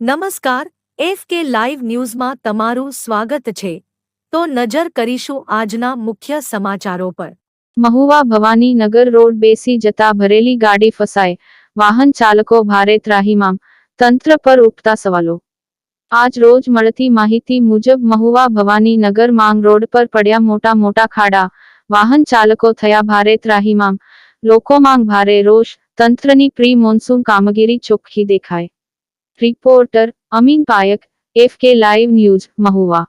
નમસ્કાર, F K live ન્યૂઝમાં તમારું સ્વાગત છે. તો નજર કરીશું આજના મુખ્ય સમાચારો પર. મહુવા ભવાની નગર રોડ બેસી જતા ભરેલી ગાડી ફસાય વાહન ચાલકો ભારે ત્રાહીમામ. તંત્ર પર ઉઠતા સવાલો. આજ રોજ મળતી માહિતી મુજબ મહુવા ભવાની નગર માંગ રોડ પર પડ્યા મોટા મોટા ખાડા. વાહન ચાલકો થયા ભારે ત્રાહીમામ. લોકોમાં ભારે રોષ. તંત્રની પ્રી મોન્સૂન કામગીરી ચોખ્ખી દેખાય reporter Amin Payak F K live news Mahuva